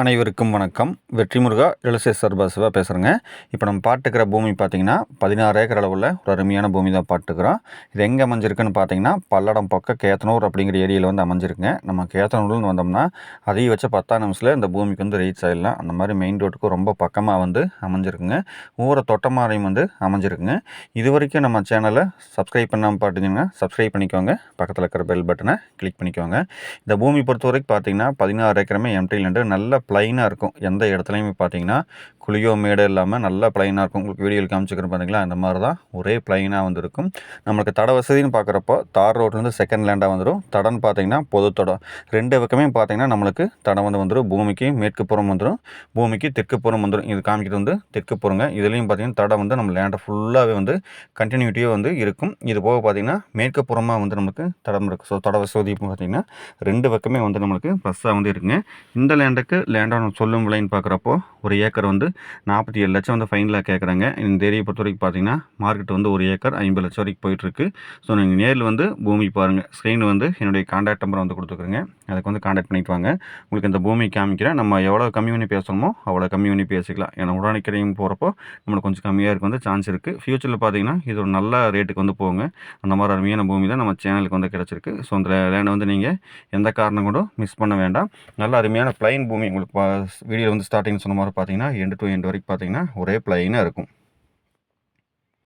அனைவருக்கும் வணக்கம். வெற்றி முருகா ரியல்எஸ்டேட் சர்பாசிவாக பேசுகிறேங்க இப்போ நம்ம பாட்டுக்கிற பூமி பார்த்தீங்கன்னா பதினாறு ஏக்கர் அளவில் ஒரு அருமையான பூமி தான் பாட்டுக்கிறோம். இது எங்கே அமைஞ்சிருக்குன்னு பார்த்தீங்கன்னா பல்லடம் பக்கம் கேத்தனூர் அப்படிங்கிற ஏரியாவில் வந்து அமைஞ்சிருக்குங்க. நம்ம கேத்தனூர்லேருந்து வந்தோம்னா அதையும் வச்ச பத்தாம் நிமிஷத்தில் இந்த பூமிக்கு வந்து ரீச் ஆகிடலாம் அந்த மாதிரி மெயின் ரோட்டுக்கு ரொம்ப பக்கமாக வந்து அமைஞ்சிருக்குங்க. ஊரை தொட்டமாரையும் வந்து அமைஞ்சிருக்குங்க. இது வரைக்கும் நம்ம சேனலை சப்ஸ்கிரைப் பண்ணாமல் பார்த்தீங்கன்னா சப்ஸ்கிரைப் பண்ணிக்கோங்க. பக்கத்தில் இருக்கிற பெல் பட்டனை கிளிக் பண்ணிக்கோங்க. இந்த பூமி பொறுத்த வரைக்கும் பார்த்தீங்கன்னா பதினாறு ஏக்கரமே எம்டி லேண்டு நல்ல ப்ளைனாக இருக்கும். எந்த இடத்துலையுமே பார்த்தீங்கன்னா குழியோ மேடோ இல்லாமல் நல்லா ப்ளைனாக இருக்கும். உங்களுக்கு வீடியோவில் காமிச்சிக்கிறேன் பார்த்தீங்களா அந்த மாதிரி தான் ஒரே ப்ளைனாக வந்து இருக்கும் நம்மளுக்கு தட வசதின்னு பார்க்குறப்போ தார் ரோட்லேருந்து செகண்ட் லேண்டாக வந்துடும் தடன்னு பார்த்தீங்கன்னா பொது தடம். ரெண்டு பக்கமே பார்த்தீங்கன்னா நம்மளுக்கு தடம் வந்து வந்துடும் பூமிக்கு மேற்கு புறம் வந்துடும் பூமிக்கு தெற்கு புறம் வந்துடும் இது காமிக்கிறது வந்து தெற்கு புறங்க. இதுலேயும் பார்த்தீங்கன்னா தடம் வந்து நம்ம லேண்டை ஃபுல்லாகவே வந்து கண்டினியூட்டியாக வந்து இருக்கும். இது போக பார்த்தீங்கன்னா மேற்கு புறமாக வந்து நம்மளுக்கு தடம் இருக்குது ஸோ தட வசதி பார்த்தீங்கன்னா ரெண்டு பக்கமே வந்து நம்மளுக்கு ப்ளஸ்ஸாக வந்து இருக்குங்க. இந்த லேண்டுக்கு லேண்டோட சொல்லும் விலைன்னு பார்க்குறப்போ ஒரு ஏக்கர் வந்து நாற்பத்தி ஏழு லட்சம் வந்து ஃபைனலாக கேட்குறாங்க. இந்த ஏரியை பொறுத்த வரைக்கும் பார்த்தீங்கன்னா மார்க்கெட் வந்து ஒரு ஏக்கர் ஐம்பது லட்சம் வரைக்கும் போயிட்டுருக்கு. ஸோ நீங்கள் நேரில் வந்து பூமி பாருங்கள் ஸ்க்ரீன் வந்து என்னுடைய காண்டாக்ட் நம்பர் வந்து கொடுத்துருக்குறேங்க அதுக்கு வந்து காண்டாக்ட் பண்ணிட்டு வாங்க. உங்களுக்கு இந்த பூமி காமிக்கிறேன். நம்ம எவ்வளோ கம்மி பண்ணி பேசணுமோ அவ்வளோ கம்மி பண்ணி பேசிக்கலாம். ஏன்னா உடனடிக்கிறையும் போகிறப்போ நம்மளுக்கு கொஞ்சம் கம்மியாக இருக்க வந்து சான்ஸ் இருக்குது ஃப்யூச்சரில் பார்த்தீங்கன்னா இது ஒரு நல்ல ரேட்டுக்கு வந்து போங்க அந்த மாதிரி அருமையான பூமி தான் நம்ம சேனலுக்கு வந்து கிடச்சிருக்கு. ஸோ அந்த லேண்டை வந்து நீங்கள் எந்த காரணம் கூட மிஸ் பண்ண வேண்டாம். நல்ல அருமையான பிளைன் பூமி. உங்களுக்கு வீடியோ வந்து ஸ்டார்டிங் சொன்ன மாதிரி பார்த்தீங்கன்னா எண்டு டு எண்டு வரைக்கும் பார்த்தீங்கன்னா ஒரே பிளைனாக இருக்கும்.